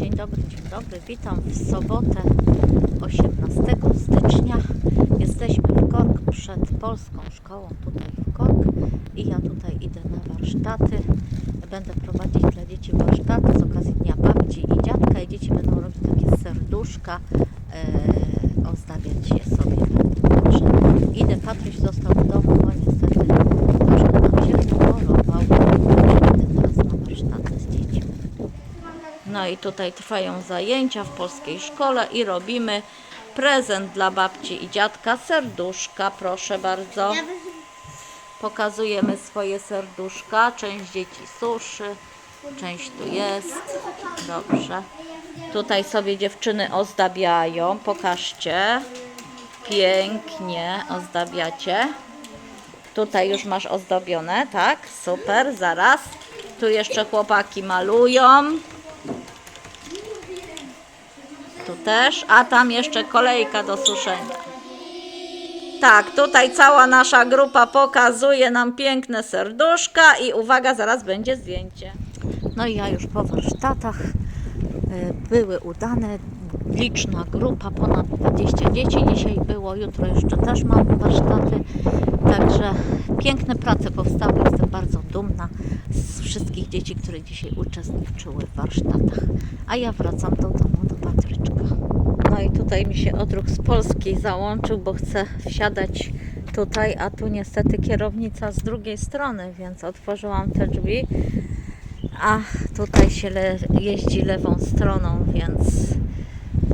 Dzień dobry, dzień dobry. Witam w sobotę 18 stycznia. Jesteśmy w Kork przed Polską Szkołą tutaj w Kork i ja tutaj idę na warsztaty. Będę prowadzić dla dzieci warsztaty z okazji Dnia Babci i Dziadka i dzieci będą robić takie serduszka, e, ozdabiać je sobie. Także idę, Patryś został w domu, bo niestety troszkę nam się chorował. Idę teraz na warsztaty z dziećmi. No i tutaj trwają zajęcia w polskiej szkole i robimy prezent dla babci i dziadka. Serduszka, proszę bardzo. Pokazujemy swoje serduszka. Część dzieci suszy, część tu jest. Dobrze. Tutaj sobie dziewczyny ozdabiają. Pokażcie. Pięknie ozdabiacie. Tutaj już masz ozdobione, tak? Super, zaraz. Tu jeszcze chłopaki malują. Tu też, a tam jeszcze kolejka do suszenia. Tak, tutaj cała nasza grupa pokazuje nam piękne serduszka i uwaga, zaraz będzie zdjęcie. No i ja już po warsztatach y, były udane, liczna grupa, ponad 20 dzieci dzisiaj było, jutro jeszcze też mam warsztaty, także piękne prace powstały, jestem bardzo dumna z wszystkich dzieci, które dzisiaj uczestniczyły w warsztatach, a ja wracam do domu, do Patryczka. No i tutaj mi się odruch z Polski załączył, bo chcę wsiadać tutaj, a tu niestety kierownica z drugiej strony, więc otworzyłam te drzwi, a tutaj się le- jeździ lewą stroną, więc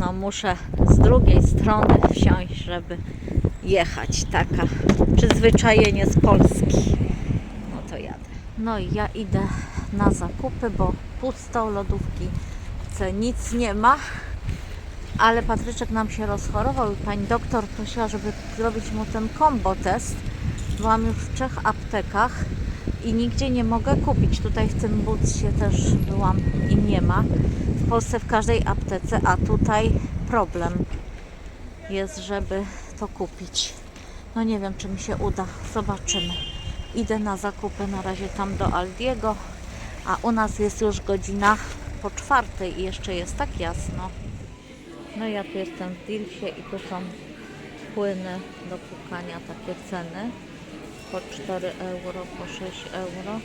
no muszę z drugiej strony wsiąść, żeby jechać. Taka przyzwyczajenie z Polski. No to jadę. No i ja idę na zakupy, bo pusto, lodówki nic nie ma. Ale Patryczek nam się rozchorował i pani doktor prosiła, żeby zrobić mu ten combo test. Byłam już w trzech aptekach i nigdzie nie mogę kupić. Tutaj w tym Budsie też byłam i nie ma. W Polsce w każdej aptece, a tutaj problem jest, żeby to kupić. No nie wiem, czy mi się uda. Zobaczymy. Idę na zakupy na razie tam do Aldiego, a u nas jest już godzina po czwartej i jeszcze jest tak jasno. No ja tu jestem w Dilsie i tu są płyny do pukania, takie ceny. Po 4 euro, po 6 euro.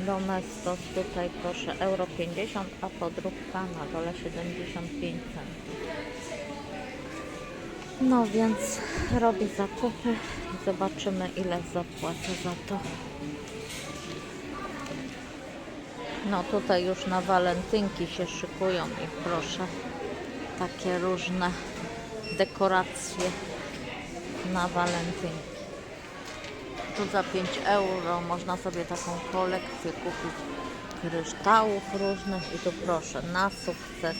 Domestos tutaj proszę euro 50, a podróbka na dole 75 centów. No więc robię zakupy zobaczymy ile zapłacę za to. No tutaj już na walentynki się szykują i proszę takie różne dekoracje na walentynki. Tu za 5 euro można sobie taką kolekcję kupić kryształów różnych i tu proszę na sukces,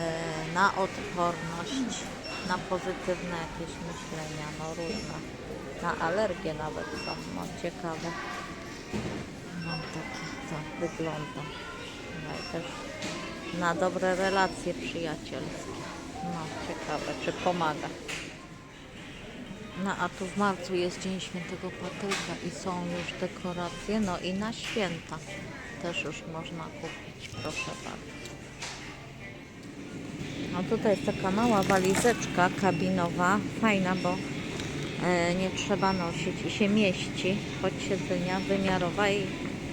e, na odporność, na pozytywne jakieś myślenia, no różne, na alergię nawet są, no ciekawe. No takie to wygląda. No i też na dobre relacje przyjacielskie. No, ciekawe, czy pomaga. No, a tu w marcu jest Dzień Świętego Patryka i są już dekoracje. No i na święta też już można kupić, proszę bardzo. No tutaj jest taka mała walizeczka kabinowa, fajna, bo e, nie trzeba nosić i się mieści pod siedzenia, wymiarowa i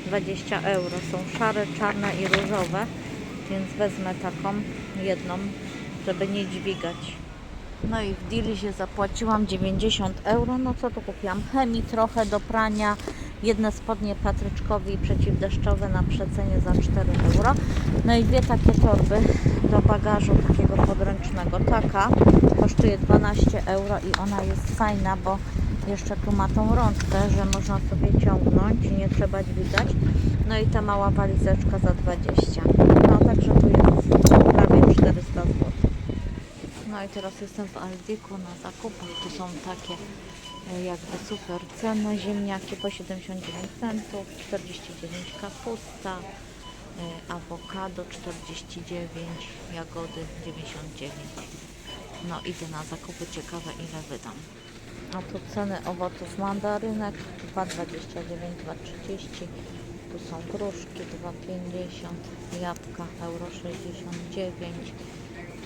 20 euro. Są szare, czarne i różowe, więc wezmę taką jedną, żeby nie dźwigać. No i w Dilzie zapłaciłam 90 euro. No co tu kupiłam? Chemii trochę do prania. Jedne spodnie patryczkowe i przeciwdeszczowe na przecenie za 4 euro. No i dwie takie torby do bagażu takiego podręcznego. Taka kosztuje 12 euro i ona jest fajna, bo jeszcze tu ma tą rączkę, że można sobie ciągnąć i nie trzeba dźwigać. No i ta mała walizeczka za 20. No także tu jest prawie 400 zł. No i teraz jestem w Aldiku na zakupach. Tu są takie e, jakby super ceny. Ziemniaki po 79 centów, 49 kapusta, e, awokado 49, jagody 99. No idę na zakupy, ciekawe ile wydam. A tu ceny owoców mandarynek 2,29, 2,30, Tu są gruszki 2,50, jabłka euro 69,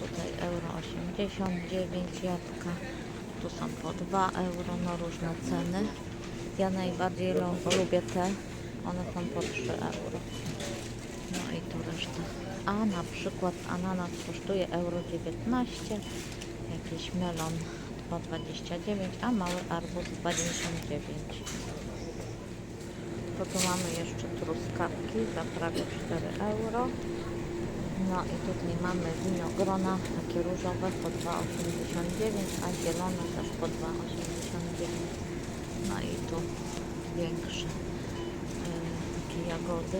tutaj euro 89 jabłka, tu są po 2 euro, no różne ceny. Ja najbardziej lu- lubię te, one są po 3 euro. No i tu reszta. A na przykład ananas kosztuje euro 19, jakiś melon 2,29, a mały arbuz 2,99. To tu mamy jeszcze truskawki za prawie 4 euro. No i tutaj mamy winogrona, takie różowe po 2,89, a zielone też po 2,89. No i tu większe e, takie jagody.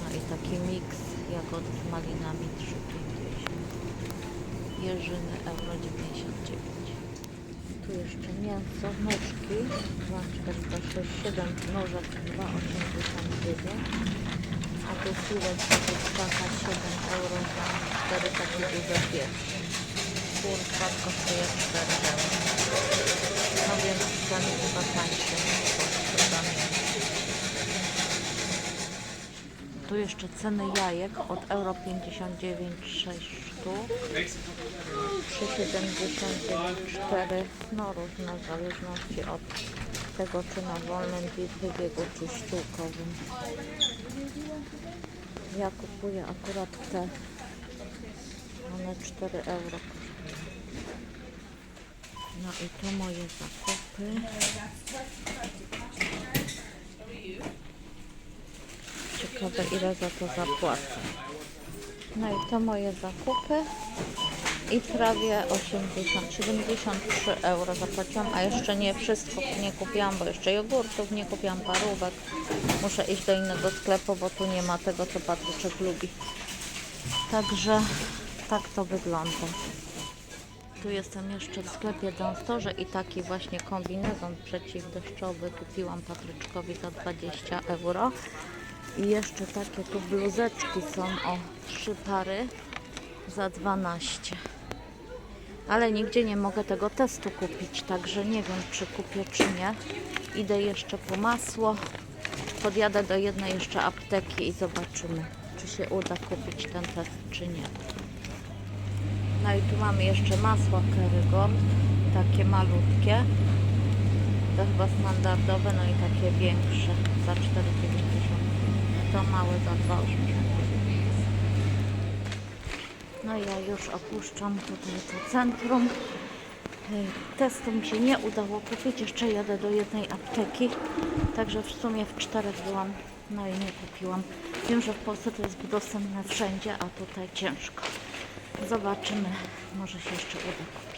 No i taki miks jagody z malinami 3,50. Jeżyny euro 99. Tu jeszcze mięso, nóżki 2,467, nóżek 2,89. A tu filet taka 7 euro za 4 takie duże piersi. Kurka kosztuje 4 euro. No więc ceny chyba mnie. Tu jeszcze ceny jajek od euro 59 6 sztuk. 3,79 4 no różne w zależności od tego czy na wolnym bi- wybiegu czy ściółkowym. Ja kupuję akurat te. One 4 euro. No i to moje zakupy. Ciekawe ile za to zapłacę. No i to moje zakupy. I prawie 80, 73 euro zapłaciłam, a jeszcze nie wszystko nie kupiłam, bo jeszcze jogurtów nie kupiłam, parówek. Muszę iść do innego sklepu, bo tu nie ma tego, co Patryczek lubi. Także tak to wygląda. Tu jestem jeszcze w sklepie Donstorze i taki właśnie kombinezon przeciwdeszczowy kupiłam Patryczkowi za 20 euro. I jeszcze takie tu bluzeczki są o trzy pary za 12. Ale nigdzie nie mogę tego testu kupić, także nie wiem czy kupię czy nie. Idę jeszcze po masło. Podjadę do jednej jeszcze apteki i zobaczymy, czy się uda kupić ten test czy nie. No i tu mamy jeszcze masło Kerrygold, takie malutkie. To chyba standardowe, no i takie większe za 4,90. To małe za 2,80. No ja już opuszczam tutaj to centrum. Testu mi się nie udało kupić, jeszcze jadę do jednej apteki. Także w sumie w czterech byłam, no i nie kupiłam. Wiem, że w Polsce to jest dostępne wszędzie, a tutaj ciężko. Zobaczymy, może się jeszcze uda.